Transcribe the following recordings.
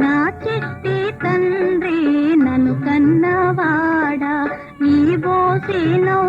నా చెట్టి తండ్రి నన్ను కన్నవాడా? ఈ బోసిలో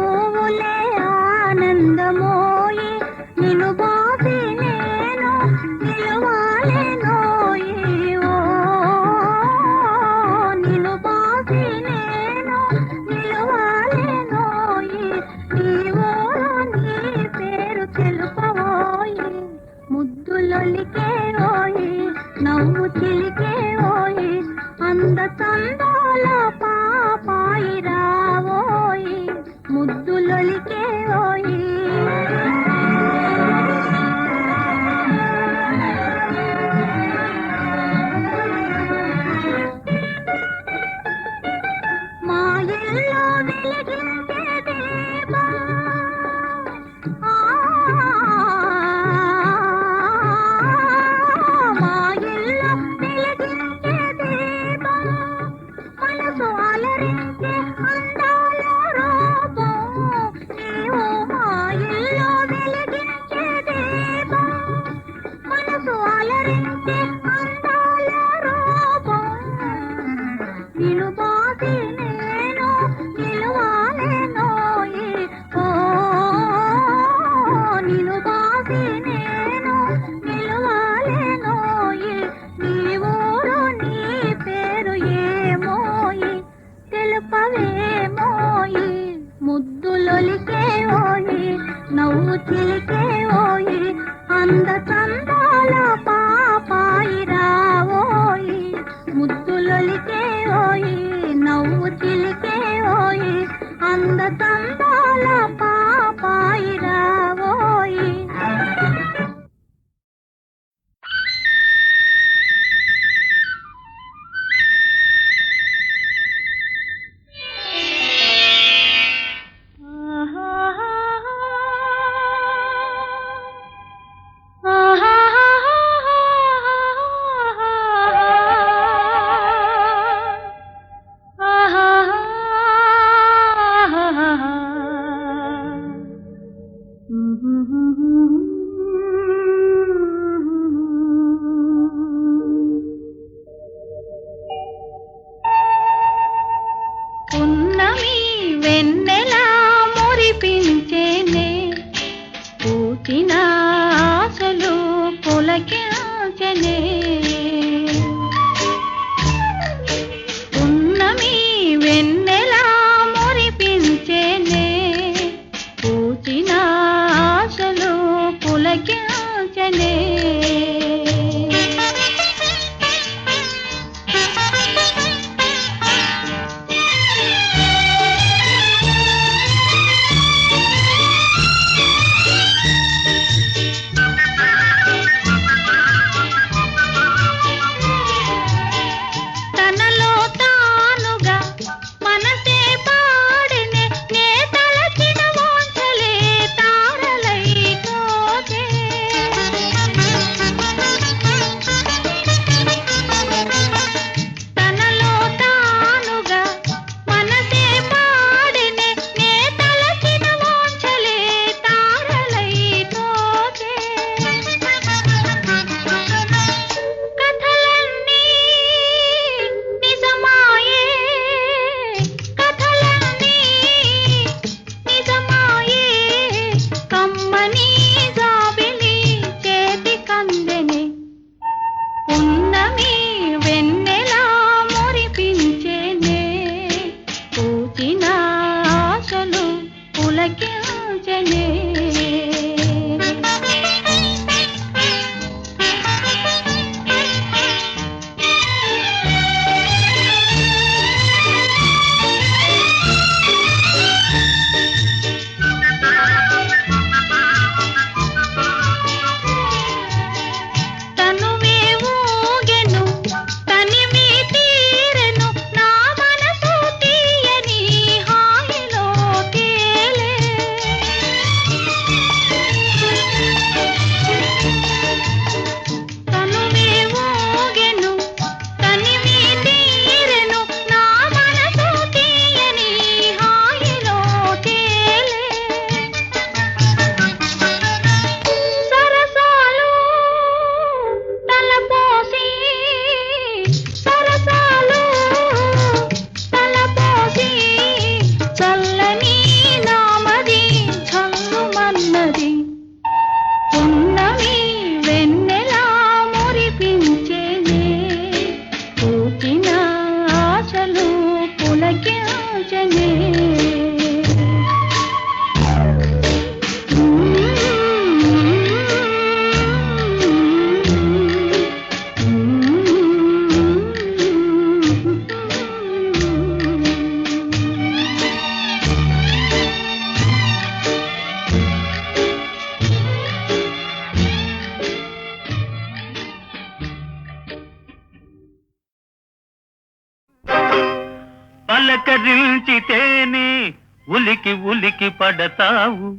ఉలికి ఉలికి పడతావు.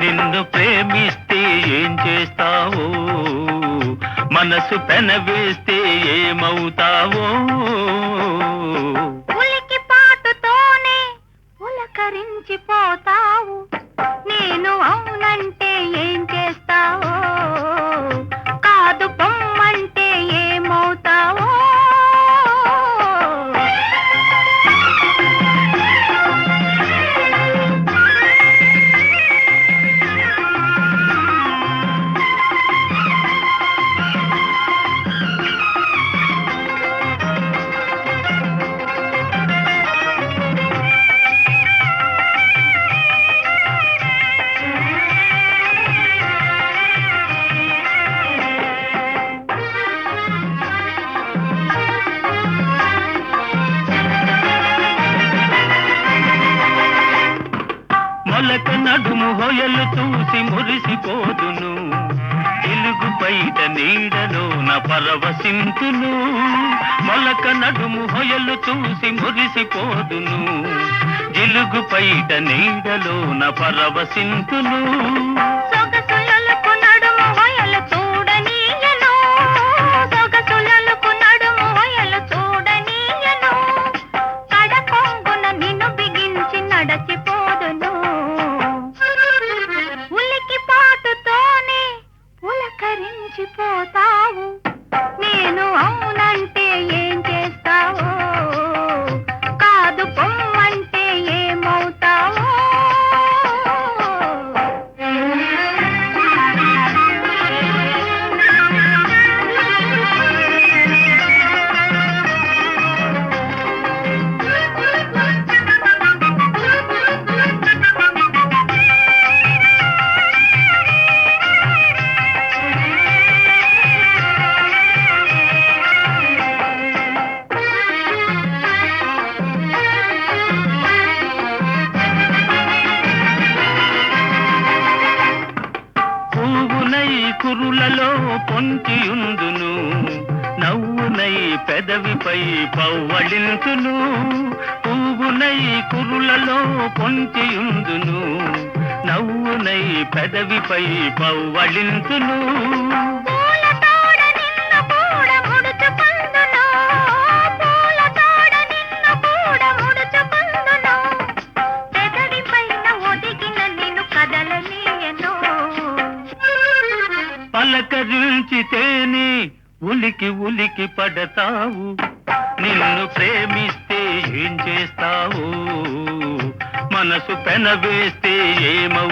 నిన్ను ప్రేమిస్తే ఏం చేస్తావో? మనసు పెనవేస్తే ఏమవుతావో? ఉలికి పాటుతోనే ఉలకరించిపోతావు. నేను అవునంటే ఏం చేస్తావో? జిలుగు పైట నీడలోన నా నిన్ను కదలనీయను. పలకరించితేనే ఉలికి ఉలికి పడతావు. నిన్ను ప్రేమిస్తే ఏం చేస్తావు? మనసు పెనవేస్తే ఏమవుతావో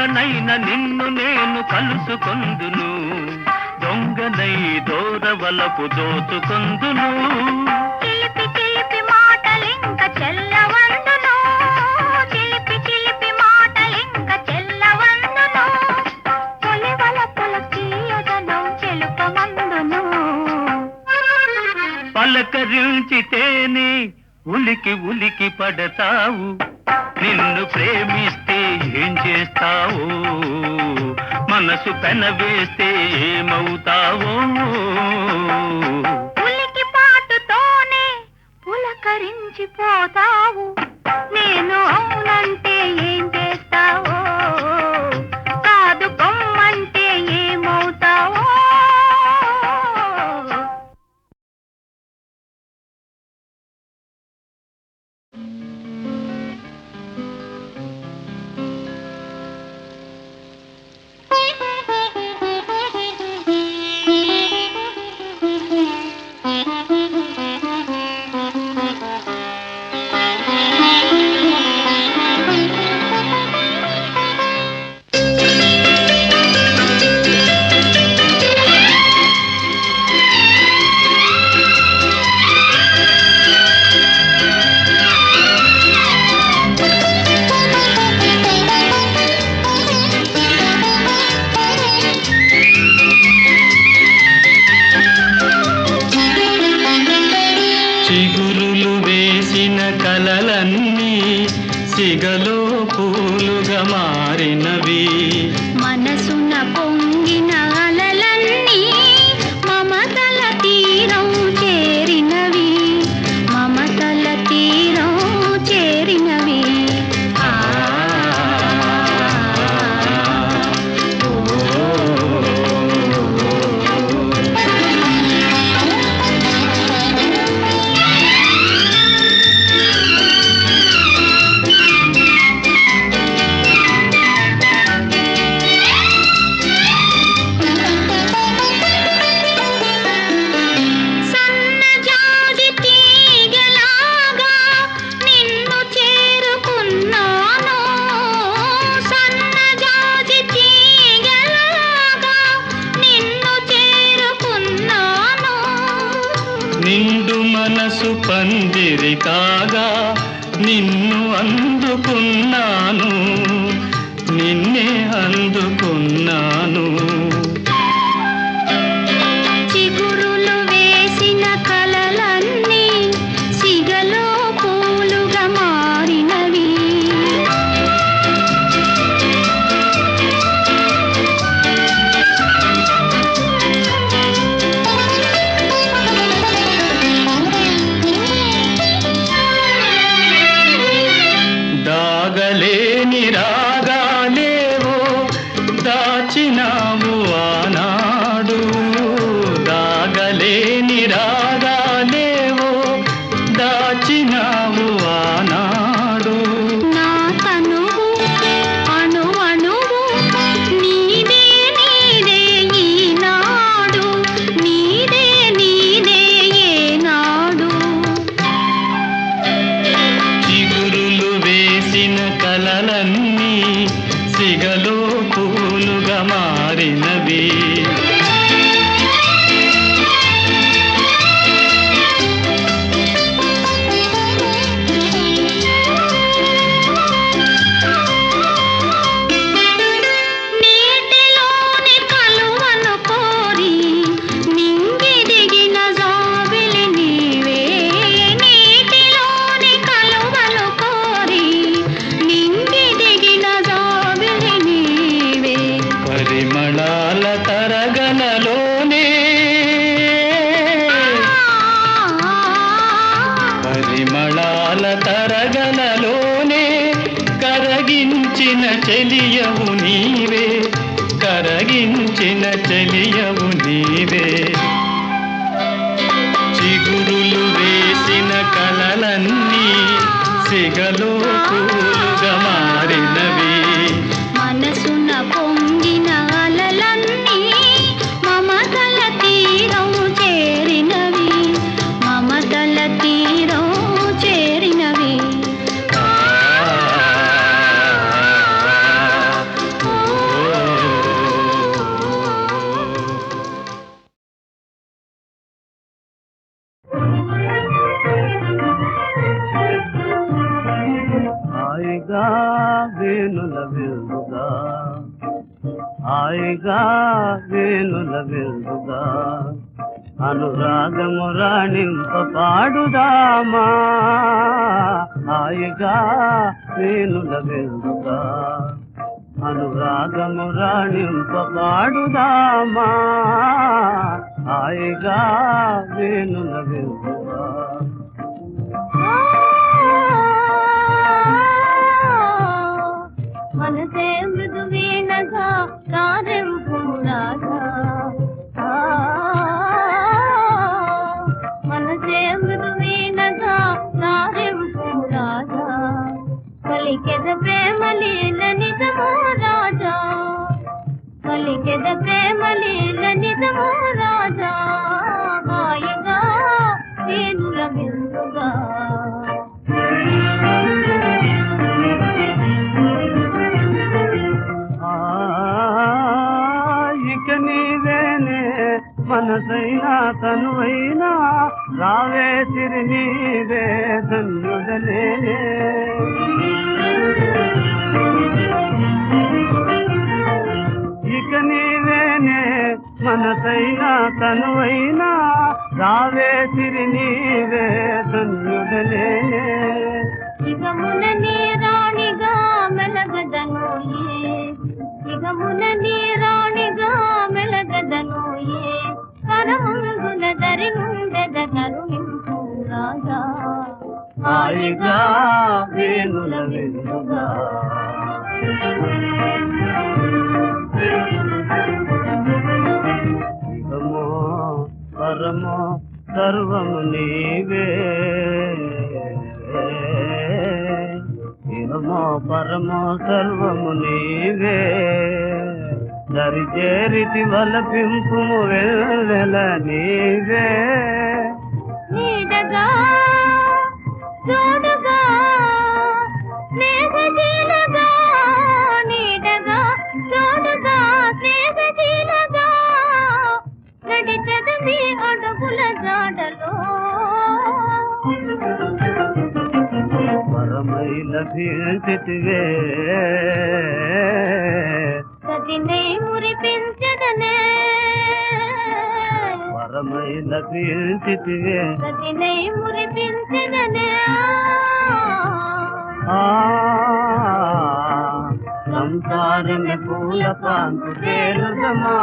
కలలనైన నిన్ను నేను కలుసుకొందును. దొంగనై దోరవలపు దోచుకొందును. పలకరించితేనే ఉలికి ఉలికి పడతావు. నిన్ను ప్రేమిస్తే ఏం చేస్తావు? మనసు పెనవేస్తే ఏమవుతావో? ఉలికి పాటుతోనే పులకరించిపోతావు కలలన్నీ సిగలో పూలుగా మారినవి. కరగించిన చెలియవు నీవే. చిగురులు వేసిన కలలన్నీ సిగలో వేణుల విందుగా హాయిగా వేణుల విందుగా అనురాగము రాణింప పాడుదామా? హాయిగా వేణుల విందుగా అనురాగము రాణింప పాడుదామా? హాయిగా వేణుల విందుగా न तारे मुकिंग रा तारे मुस्कि रा मलिन महाराजा कल के दफ़े मलिन తనువైనా రావే తిరి నీవే ధన్యుడలే ఇక నీవేనే మనసైనా తనువైనా రావే తిరి నీవే ధన్యుడలే ఇక మున నీ రాణిగా మెలగదను ఇక మున సర్వము నీవే. ఇహమో పరమో సర్వము నీవే. దరి చేరితి వలపింపుము వెళ్ళల నీవే. పరమై లభించితివే సతినే మురిపించదనే ఆ సంసారమే పూల కాంతు తేలుదమా.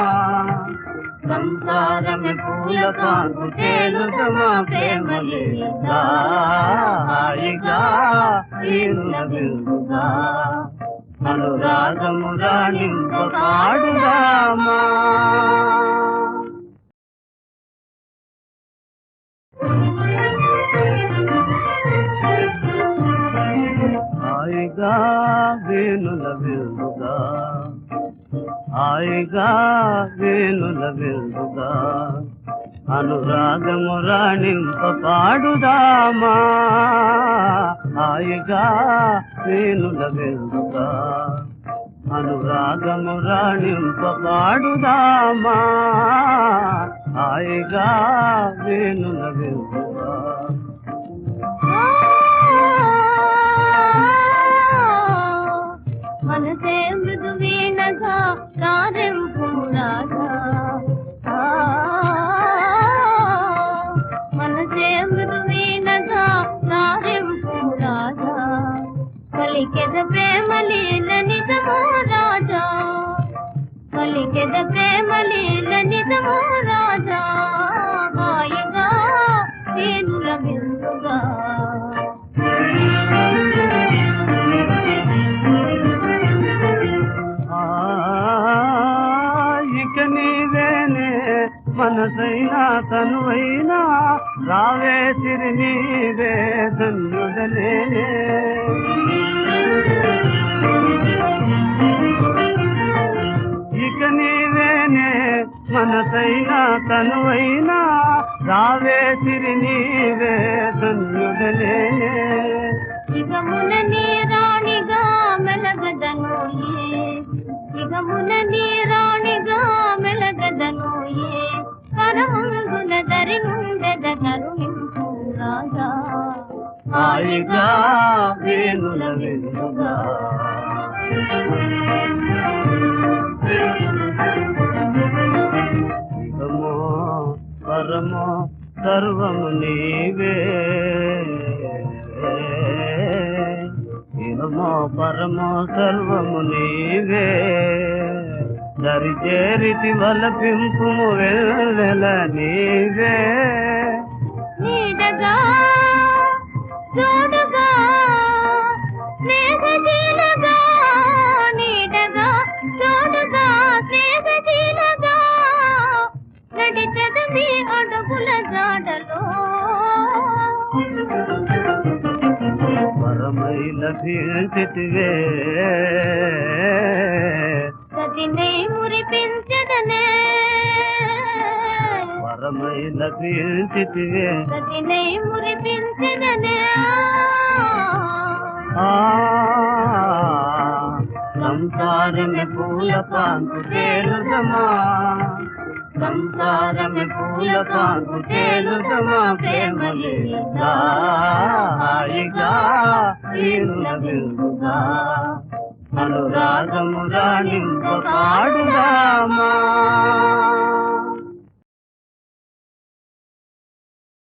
సంసారమే పూల కాంతు తేలుదమా. ప్రేమలీలా హాయిగా ఈనుల విందుగా అనురాగము రాణింప పాడుదామా. వేణుల విందుగా హాయిగా వేణుల విందుగా అనురాగము రాణింప పాడుదామా. హాయిగా వేణుల విందుగా అనురాగము రాణింప పాడుదామా. హాయిగా వేణుల విందుగా మనసే మృదువీనగా కారెంపు రాజా ఆ, మనసే మృదువీనగా కారెంపు రాజా పలికెద ప్రేమ లీల నిజమో రాజా పలికెద ప్రేమ మనసైనా తనువైనా రావే సిరి నీవే ధన్యుడలే ఇక నీవేనే మనసైనా తనువైనా రావే సిరి నీవే ధన్యుడలే ఇగమున నీ రాణిగా మెలగదనోయే. ఇగమున నీ రాణిగా మెలగదనోయే. కరముందుల దరి నుండెద కరుణింపు రాజా హాయిగా వేణుల వెలుగా ఇహమో పరమో సర్వము నీవే. ఇహమో పరమో సర్వము నీవే. దరి చేరితి వలపింపుము వెళ్ళల నీవే. నీడగా చూడుగా స్నేహశీలగా నీడగా చూడుగా స్నేహశీలగా నడిచదవి అడుగుల జాడలో. పరమై లభించితివే సతినే పరమై సతినే మురిపించదనే. ఆ సంసారమే పూల కాంతు తేలుదమా? సంసారమే పూల కాంతు తేలుదమా? ప్రేమలీలా హాయిగా ఈనుల విందుగా అనురాగము రాణింప పాడుదామా?